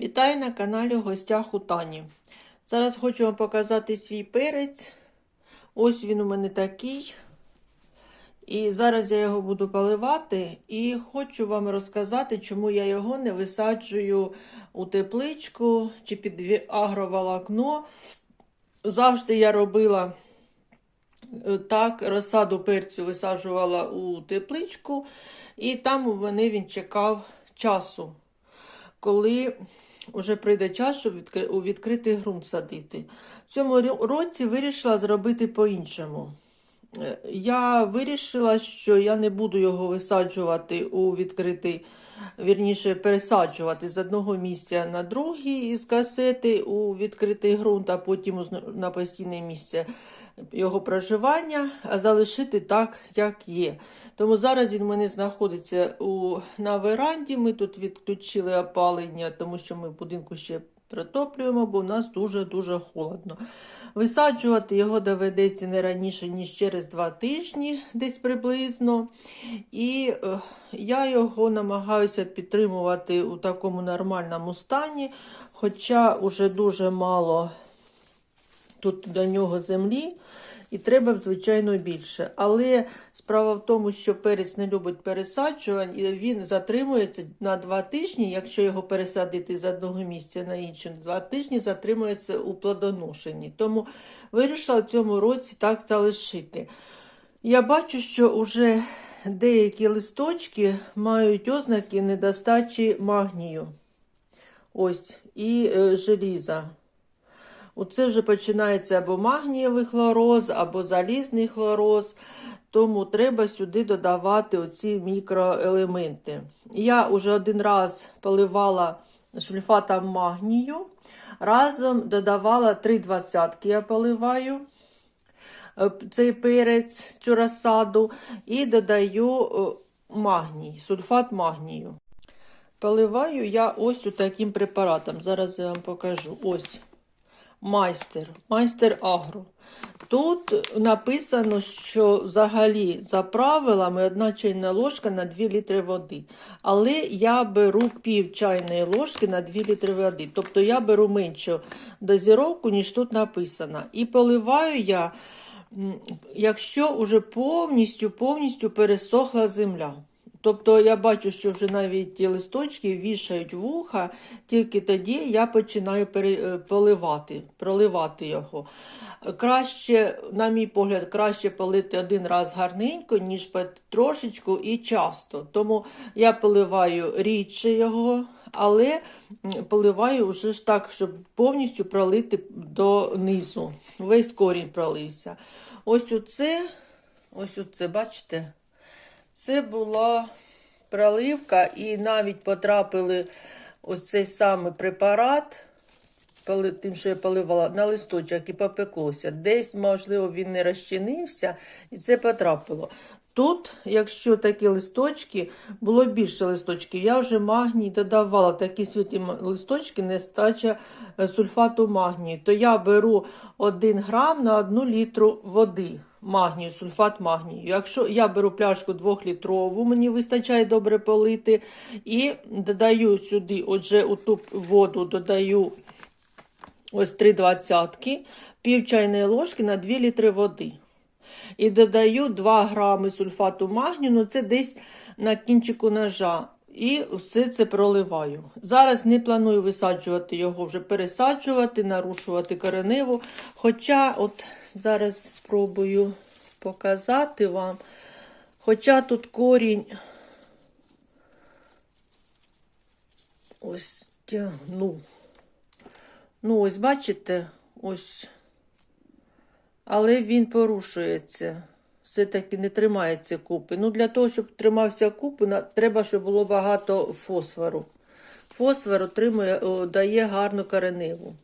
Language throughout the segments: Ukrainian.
Вітаю на каналі в гостях Тані. Зараз хочу вам показати свій перець. Ось він у мене такий. І зараз я його буду поливати і хочу вам розказати, чому я його не висаджую у тепличку чи під агроволокно. Завжди я робила е, так, розсаду перцю висаджувала у тепличку, і там у мене він чекав часу коли вже прийде час, щоб у відкритий ґрунт садити. В цьому році вирішила зробити по-іншому. Я вирішила, що я не буду його висаджувати у відкритий, вірніше, пересаджувати з одного місця на другий із касети у відкритий ґрунт, а потім на постійне місце його проживання, а залишити так, як є. Тому зараз він у мене знаходиться у, на веранді. Ми тут відключили опалення, тому що ми в будинку ще протоплюємо, бо в нас дуже-дуже холодно. Висаджувати його доведеться не раніше, ніж через два тижні, десь приблизно. І е, я його намагаюся підтримувати у такому нормальному стані, хоча вже дуже мало тут до нього землі, і треба, звичайно, більше. Але справа в тому, що перець не любить пересаджувань, і він затримується на два тижні, якщо його пересадити з одного місця на інше, два тижні затримується у плодоношенні. Тому вирішила в цьому році так залишити. Я бачу, що вже деякі листочки мають ознаки недостачі магнію. Ось, і е, желіза. Оце вже починається або магнієвий хлороз, або залізний хлороз, тому треба сюди додавати оці мікроелементи. Я вже один раз поливала сульфатом магнію, разом додавала 3 двадцятки я поливаю е, цей перець, цю розсаду, і додаю е, магній, сульфат магнію. Поливаю я ось у таким препаратом. Зараз я вам покажу. Ось майстер, майстер агро. Тут написано, що взагалі за правилами одна чайна ложка на 2 літри води. Але я беру пів чайної ложки на 2 літри води. Тобто я беру меншу дозіровку, ніж тут написано. І поливаю я, якщо вже повністю повністю пересохла земля. Тобто я бачу, що вже навіть ті листочки вішають вуха, тільки тоді я починаю е, поливати, проливати його. Краще, на мій погляд, краще полити один раз гарненько, ніж трошечку і часто. Тому я поливаю рідше його, але поливаю вже ж так, щоб повністю пролити донизу. Весь корінь пролився. Ось оце, ось оце, бачите? Це була проливка, і навіть потрапили ось цей самий препарат, тим, що я поливала на листочок і попеклося. Десь, можливо, він не розчинився, і це потрапило. Тут, якщо такі листочки, було більше листочків, я вже магній додавала такі світлі листочки, нестача е, сульфату магнію, то я беру 1 грам на 1 літру води магнію, сульфат магнію. Якщо я беру пляшку 2-літрову, мені вистачає добре полити, і додаю сюди, отже, у ту воду додаю ось 3 двадцятки, пів чайної ложки на 2 літри води. І додаю 2 грами сульфату магнію, ну це десь на кінчику ножа. І все це проливаю. Зараз не планую висаджувати його, вже пересаджувати, нарушувати кореневу. Хоча, от зараз спробую показати вам. Хоча тут корінь ось тягну. Ну, ось бачите, ось. Але він порушується. Все-таки не тримається купи. Ну, для того, щоб тримався купи, треба, щоб було багато фосфору. Фосфор отримує, дає гарну кореневу.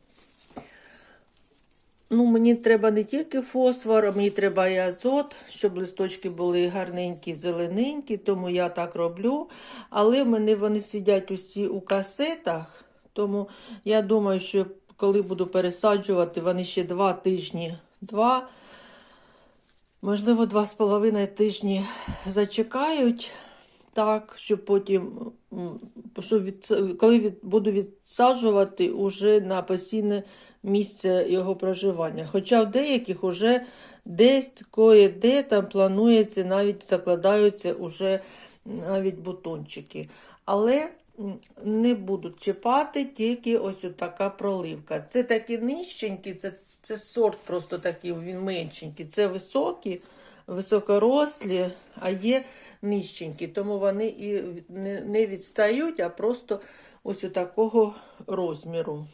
Ну, мені треба не тільки фосфор, мені треба і азот, щоб листочки були гарненькі, зелененькі, тому я так роблю. Але в мене вони сидять усі у касетах, тому я думаю, що коли буду пересаджувати, вони ще два тижні, два, можливо, два з половиною тижні зачекають. Так, щоб потім м, що від, коли від, буду відсаджувати уже на постійне місце його проживання. Хоча в деяких уже десь кое-де там планується, навіть закладаються уже навіть бутончики. Але не будуть чіпати тільки ось така проливка. Це такі нижченькі, це, це сорт просто такий, він меншенький. Це високі, високорослі, а є нижченькі. Тому вони і не, відстають, а просто ось у такого розміру.